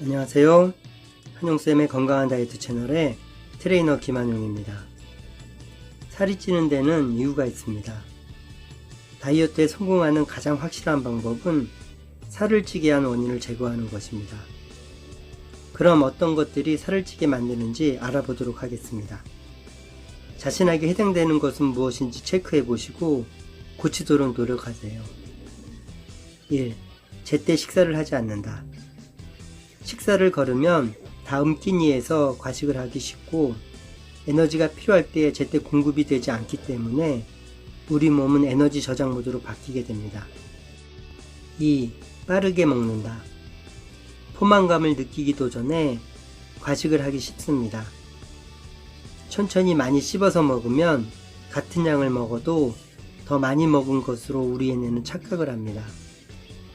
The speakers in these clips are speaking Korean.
안녕하세요. 한용쌤의 건강한 다이어트 채널의 트레이너 김한용입니다. 살이 찌는 데는 이유가 있습니다. 다이어트에 성공하는 가장 확실한 방법은 살을 찌게 한 원인을 제거하는 것입니다. 그럼 어떤 것들이 살을 찌게 만드는지 알아보도록 하겠습니다. 자신에게 해당되는 것은 무엇인지 체크해 보시고 고치도록 노력하세요. 1. 제때 식사를 하지 않는다. 식사를 거르면 다음 끼니에서 과식을 하기 쉽고 에너지가 필요할 때에 제때 공급이 되지 않기 때문에 우리 몸은 에너지 저장 모드로 바뀌게 됩니다. 2. 빠르게 먹는다. 포만감을 느끼기도 전에 과식을 하기 쉽습니다. 천천히 많이 씹어서 먹으면 같은 양을 먹어도 더 많이 먹은 것으로 우리의 뇌는 착각을 합니다.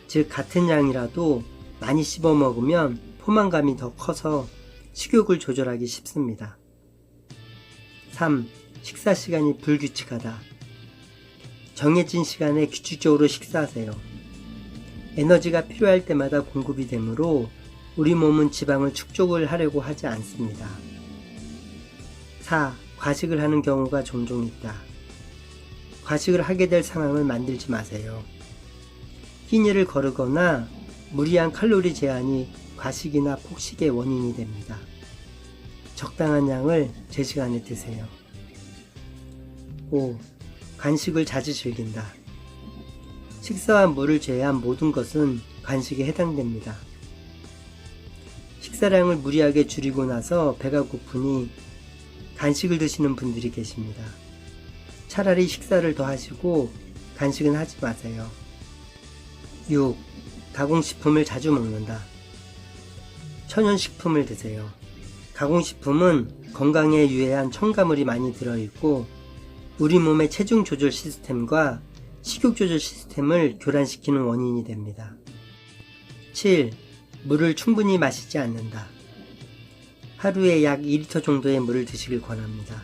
즉, 같은 양이라도 많이 씹어 먹으면 포만감이 더 커서 식욕을 조절하기 쉽습니다. 3. 식사 시간이 불규칙하다. 정해진 시간에 규칙적으로 식사하세요. 에너지가 필요할 때마다 공급이 되므로 우리 몸은 지방을 축적을 하려고 하지 않습니다. 4. 과식을 하는 경우가 종종 있다. 과식을 하게 될 상황을 만들지 마세요. 끼니를 거르거나 무리한 칼로리 제한이 과식이나 폭식의 원인이 됩니다. 적당한 양을 제 시간에 드세요. 5. 간식을 자주 즐긴다. 식사와 물을 제외한 모든 것은 간식에 해당됩니다. 식사량을 무리하게 줄이고 나서 배가 고프니 간식을 드시는 분들이 계십니다. 차라리 식사를 더 하시고 간식은 하지 마세요. 6. 가공식품을 자주 먹는다. 천연식품을 드세요. 가공식품은 건강에 유해한 첨가물이 많이 들어있고 우리 몸의 체중 조절 시스템과 식욕 조절 시스템을 교란시키는 원인이 됩니다. 7. 물을 충분히 마시지 않는다. 하루에 약 2리터 정도의 물을 드시길 권합니다.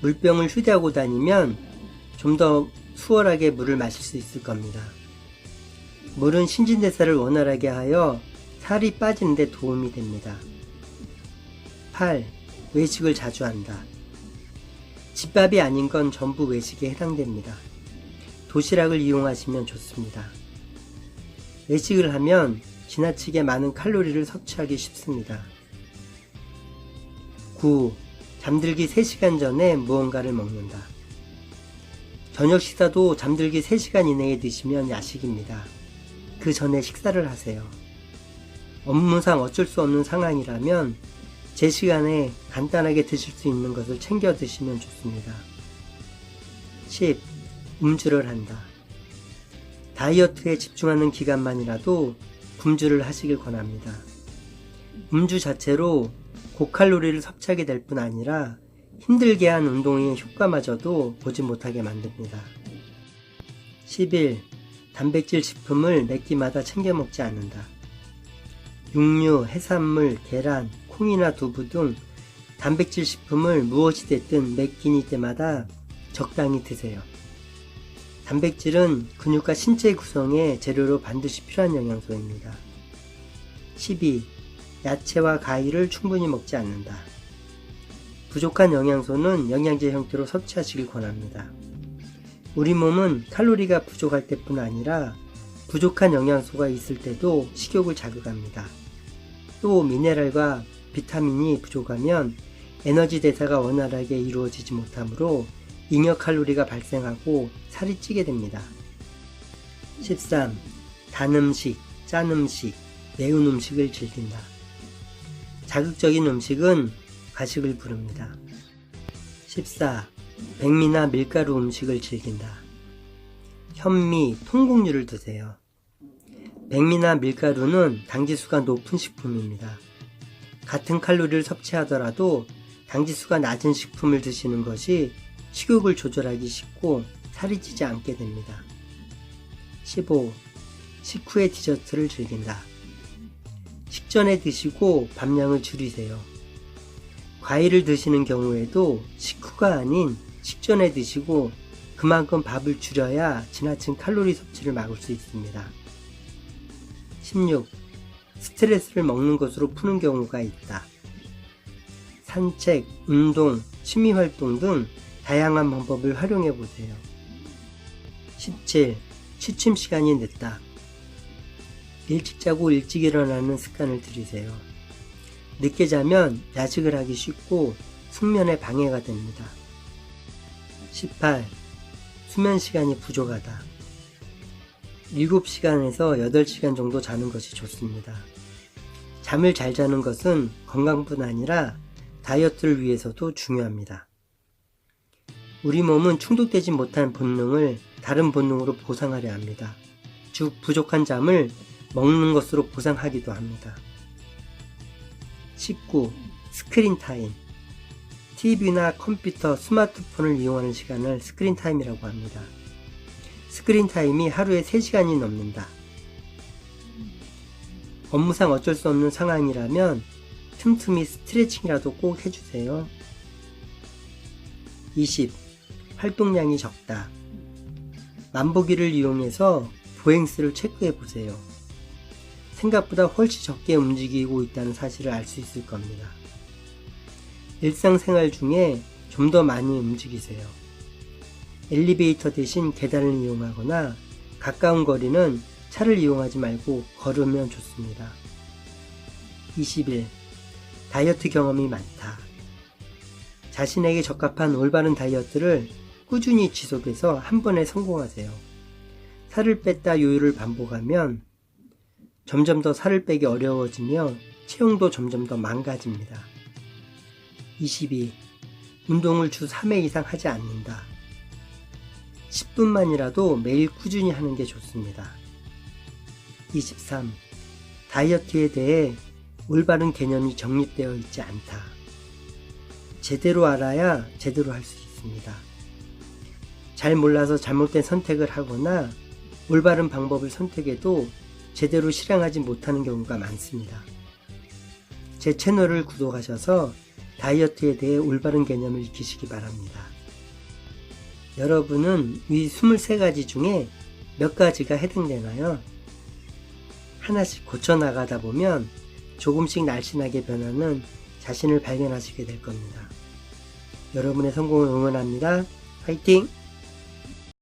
물병을 휴대하고 다니면 좀 더 수월하게 물을 마실 수 있을 겁니다. 물은 신진대사를 원활하게 하여 살이 빠지는 데 도움이 됩니다. 8. 외식을 자주 한다. 집밥이 아닌 건 전부 외식에 해당됩니다. 도시락을 이용하시면 좋습니다. 외식을 하면 지나치게 많은 칼로리를 섭취하기 쉽습니다. 9. 잠들기 3시간 전에 무언가를 먹는다. 저녁 식사도 잠들기 3시간 이내에 드시면 야식입니다. 그 전에 식사를 하세요. 업무상 어쩔 수 없는 상황이라면 제 시간에 간단하게 드실 수 있는 것을 챙겨 드시면 좋습니다. 10. 음주를 한다. 다이어트에 집중하는 기간만이라도 금주를 하시길 권합니다. 음주 자체로 고칼로리를 섭취하게 될 뿐 아니라 힘들게 한 운동의 효과마저도 보지 못하게 만듭니다. 11. 단백질 식품을 몇 끼마다 챙겨 먹지 않는다. 육류, 해산물, 계란, 콩이나 두부 등 단백질 식품을 무엇이 됐든 몇 끼니 때마다 적당히 드세요. 단백질은 근육과 신체 구성의 재료로 반드시 필요한 영양소입니다. 12. 야채와 과일을 충분히 먹지 않는다. 부족한 영양소는 영양제 형태로 섭취하시길 권합니다. 우리 몸은 칼로리가 부족할 때뿐 아니라 부족한 영양소가 있을 때도 식욕을 자극합니다. 또 미네랄과 비타민이 부족하면 에너지 대사가 원활하게 이루어지지 못하므로 잉여 칼로리가 발생하고 살이 찌게 됩니다. 13. 단 음식, 짠 음식, 매운 음식을 즐긴다. 자극적인 음식은 가식을 부릅니다. 14. 백미나 밀가루 음식을 즐긴다. 현미, 통곡류를 드세요. 백미나 밀가루는 당지수가 높은 식품입니다. 같은 칼로리를 섭취하더라도 당지수가 낮은 식품을 드시는 것이 식욕을 조절하기 쉽고 살이 찌지 않게 됩니다. 15. 식후에 디저트를 즐긴다. 식전에 드시고 밥량을 줄이세요. 과일을 드시는 경우에도 식후가 아닌 식전에 드시고 그만큼 밥을 줄여야 지나친 칼로리 섭취를 막을 수 있습니다. 16. 스트레스를 먹는 것으로 푸는 경우가 있다. 산책, 운동, 취미 활동 등 다양한 방법을 활용해 보세요. 17. 취침 시간이 늦다. 일찍 자고 일찍 일어나는 습관을 들이세요. 늦게 자면 야식을 하기 쉽고 숙면에 방해가 됩니다. 18. 수면 시간이 부족하다. 7시간에서 8시간 정도 자는 것이 좋습니다. 잠을 잘 자는 것은 건강뿐 아니라 다이어트를 위해서도 중요합니다. 우리 몸은 충족되지 못한 본능을 다른 본능으로 보상하려 합니다. 즉, 부족한 잠을 먹는 것으로 보상하기도 합니다. 19. 스크린 타임. TV나 컴퓨터, 스마트폰을 이용하는 시간을 스크린 타임이라고 합니다. 스크린 타임이 하루에 3시간이 넘는다. 업무상 어쩔 수 없는 상황이라면 틈틈이 스트레칭이라도 꼭 해주세요. 20. 활동량이 적다. 만보기를 이용해서 보행수를 체크해 보세요. 생각보다 훨씬 적게 움직이고 있다는 사실을 알 수 있을 겁니다. 일상생활 중에 좀 더 많이 움직이세요. 엘리베이터 대신 계단을 이용하거나 가까운 거리는 차를 이용하지 말고 걸으면 좋습니다. 21. 다이어트 경험이 많다. 자신에게 적합한 올바른 다이어트를 꾸준히 지속해서 한 번에 성공하세요. 살을 뺐다 요요를 반복하면 점점 더 살을 빼기 어려워지며 체형도 점점 더 망가집니다. 22. 운동을 주 3회 이상 하지 않는다. 10분만이라도 매일 꾸준히 하는 게 좋습니다. 23. 다이어트에 대해 올바른 개념이 정립되어 있지 않다. 제대로 알아야 제대로 할 수 있습니다. 잘 몰라서 잘못된 선택을 하거나 올바른 방법을 선택해도 제대로 실행하지 못하는 경우가 많습니다. 제 채널을 구독하셔서 다이어트에 대해 올바른 개념을 익히시기 바랍니다. 여러분은 이 23가지 중에 몇 가지가 해당되나요? 하나씩 고쳐나가다 보면 조금씩 날씬하게 변하는 자신을 발견하시게 될 겁니다. 여러분의 성공을 응원합니다. 화이팅!